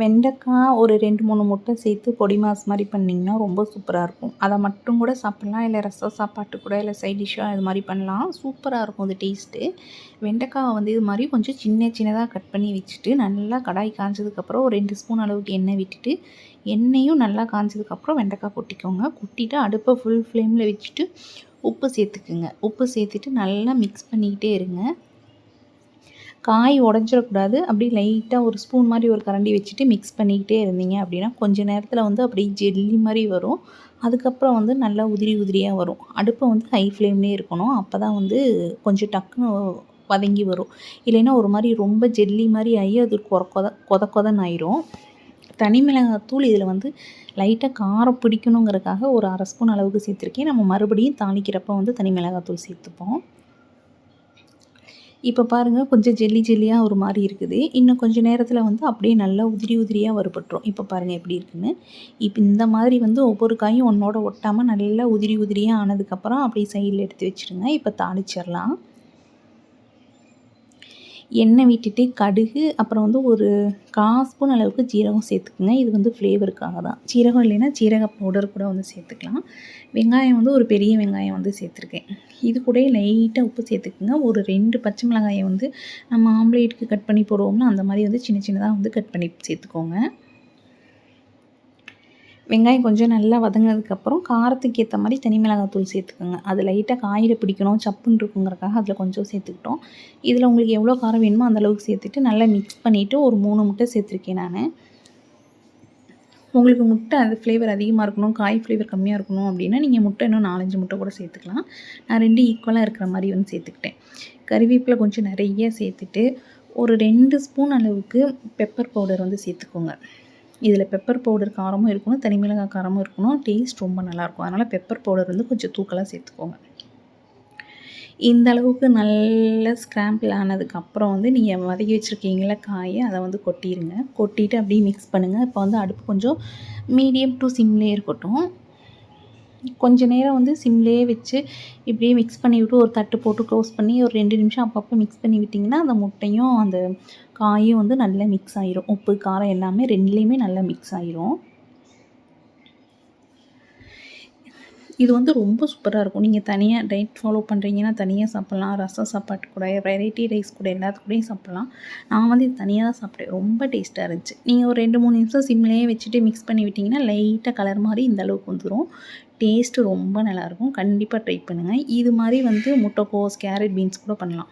வெண்டைக்காய் ஒரு ரெண்டு மூணு முட்டை சேர்த்து பொடி மாஸ் மாதிரி பண்ணிங்கன்னா ரொம்ப சூப்பராக இருக்கும். அதை மட்டும் கூட சாப்பிட்லாம். இல்லை ரசம் சாப்பாட்டு கூட இல்லை சைட் டிஷ்ஷாக இது மாதிரி பண்ணலாம். சூப்பராக இருக்கும் அது டேஸ்ட்டு வெண்டைக்காவை வந்து இது மாதிரி கொஞ்சம் சின்ன சின்னதாக கட் பண்ணி வச்சுட்டு நல்லா கடாய் காய்ஞ்சதுக்கப்புறம் ஒரு ரெண்டு ஸ்பூன் அளவுக்கு எண்ணெய் விட்டுட்டு எண்ணெயும் நல்லா காய்ஞ்சதுக்கப்புறம் வெண்டைக்காய் கொட்டிக்கோங்க. கொட்டிட்டு அடுப்பை ஃபுல் ஃப்ளேமில் வச்சுட்டு உப்பு சேர்த்துக்குங்க. உப்பு சேர்த்துட்டு நல்லா மிக்ஸ் பண்ணிக்கிட்டே இருங்க. காய் உடஞ்சிடக்கூடாது. அப்படி லைட்டாக ஒரு ஸ்பூன் மாதிரி ஒரு கரண்டி வச்சுட்டு மிக்ஸ் பண்ணிக்கிட்டே இருந்தீங்க அப்படின்னா கொஞ்சம் நேரத்தில் வந்து அப்படியே ஜெல்லி மாதிரி வரும். அதுக்கப்புறம் வந்து நல்லா உதிரி உதிரியாக வரும். அடுப்பை வந்து ஹை ஃப்ளேம்லேயே இருக்கணும். அப்போ தான் வந்து கொஞ்சம் டக்குன்னு வதங்கி வரும். இல்லைன்னா ஒரு மாதிரி ரொம்ப ஜெல்லி மாதிரி ஆகி அது கொத கொத கொத கொதன்னு ஆயிரும். தனி மிளகாத்தூள் இதில் வந்து லைட்டாக காரம் பிடிக்கணுங்கிறக்காக ஒரு அரை ஸ்பூன் அளவுக்கு சேர்த்துருக்கேன். நம்ம மறுபடியும் தாளிக்கிறப்ப வந்து தனி மிளகாத்தூள் சேர்த்துப்போம். இப்போ பாருங்கள் கொஞ்சம் ஜெல்லி ஜெல்லியாக ஒரு மாதிரி இருக்குது. இன்னும் கொஞ்சம் நேரத்தில் வந்து அப்படியே நல்லா உதிரி உதிரியாக வறுபட்டுரும் இப்போ பாருங்கள் எப்படி இருக்குன்னு. இப்போ இந்த மாதிரி வந்து ஒவ்வொரு காயும் ஒன்றோட ஒட்டாமல் நல்லா உதிரி உதிரியாக ஆனதுக்கப்புறம் அப்படியே சைடில் எடுத்து வச்சுருங்க. இப்போ தாளிச்சிடலாம். எண்ணெய் விட்டுட்டு கடுகு அப்புறம் வந்து ஒரு கால் ஸ்பூன் அளவுக்கு ஜீரகம் சேர்த்துக்குங்க. இது வந்து ஃப்ளேவருக்காக தான். ஜீரகம் இல்லைன்னா ஜீரக பவுடர் கூட வந்து சேர்த்துக்கலாம். வெங்காயம் வந்து ஒரு பெரிய வெங்காயம் வந்து சேர்த்துருக்கேன். இது கூட லைட்டாக உப்பு சேர்த்துக்குங்க. ஒரு ரெண்டு பச்சை மிளகாயை வந்து நம்ம ஆம்லேட்டுக்கு கட் பண்ணி போடுவோம்னா அந்த மாதிரி வந்து சின்ன சின்னதாக வந்து கட் பண்ணி சேர்த்துக்கோங்க. வெங்காயம் கொஞ்சம் நல்லா வதங்கினதுக்கப்புறம் காரத்துக்கு ஏற்ற மாதிரி தனி மிளகாத்தூள் சேர்த்துக்கோங்க. அது லைட்டாக காயில் பிடிக்கணும் சப்புன்னு இருக்குங்கிறக்காக அதில் கொஞ்சம் சேர்த்துக்கிட்டோம். இதில் உங்களுக்கு எவ்வளோ காரம் வேணுமோ அந்தளவுக்கு சேர்த்துட்டு நல்லா மிக்ஸ் பண்ணிவிட்டு ஒரு மூணு முட்டை சேர்த்துருக்கேன் நான். உங்களுக்கு முட்டை அது ஃப்ளேவர் அதிகமாக இருக்கணும் காய் ஃப்ளேவர் கம்மியாக இருக்கணும் அப்படின்னா நீங்கள் முட்டை இன்னும் நாலஞ்சு முட்டை கூட சேர்த்துக்கலாம். நான் ரெண்டு ஈக்குவலாக இருக்கிற மாதிரி வந்து சேர்த்துக்கிட்டேன். கறிவேப்பிலை கொஞ்சம் நிறைய சேர்த்துட்டு ஒரு ரெண்டு ஸ்பூன் அளவுக்கு பெப்பர் பவுடர் வந்து சேர்த்துக்கோங்க. இதில் பெப்பர் பவுடர் காரமும் இருக்கணும் தனி மிளகாய் காரமும் இருக்கணும். டேஸ்ட் ரொம்ப நல்லாயிருக்கும். அதனால் பெப்பர் பவுடர் வந்து கொஞ்சம் தூக்கலாக சேர்த்துக்கோங்க. இந்த அளவுக்கு நல்ல ஸ்க்ராம்பிள் ஆனதுக்கப்புறம் வந்து நீங்கள் வதக்கி வச்சுருக்கீங்கள காயை அதை வந்து கொட்டிடுங்க கொட்டிட்டு அப்படியே மிக்ஸ் பண்ணுங்கள் இப்போ வந்து அடுப்பு கொஞ்சம் மீடியம் டு சிம்லேயே இருக்கட்டும். கொஞ்ச நேரம் வந்து சிம்லேயே வச்சு இப்படியே மிக்ஸ் பண்ணி விட்டு ஒரு தட்டு போட்டு க்ளோஸ் பண்ணி ஒரு ரெண்டு நிமிஷம் அப்பப்போ மிக்ஸ் பண்ணி விட்டிங்கன்னா அந்த முட்டையும் அந்த காயும் வந்து நல்லா மிக்ஸ் ஆயிரும். உப்பு காரம் எல்லாமே ரெண்டுலேயுமே நல்லா மிக்ஸ் ஆயிரும். இது வந்து ரொம்ப சூப்பராக இருக்கும். நீங்கள் தனியாக டயட் ஃபாலோ பண்ணுறீங்கன்னா தனியாக சாப்பிட்லாம். ரசம் சாப்பாட்டு கூட வெரைட்டி ரைஸ் கூட எல்லாத்துக்கூடையும் சாப்பிட்லாம். நான் வந்து இது தனியாக தான் சாப்பிட்டேன். ரொம்ப டேஸ்ட்டாக இருந்துச்சு. நீங்கள் ஒரு ரெண்டு மூணு நிமிஷம் சிம்லேயே வச்சுட்டு மிக்ஸ் பண்ணி விட்டிங்கன்னா லைட்டாக கலர் மாதிரி இந்த அளவுக்கு வந்துடும் டேஸ்ட்டு ரொம்ப நல்லாயிருக்கும். கண்டிப்பாக ட்ரை பண்ணுங்கள் இது மாதிரி வந்து முட்டைக்கோஸ் கேரட் பீன்ஸ் கூட பண்ணலாம்.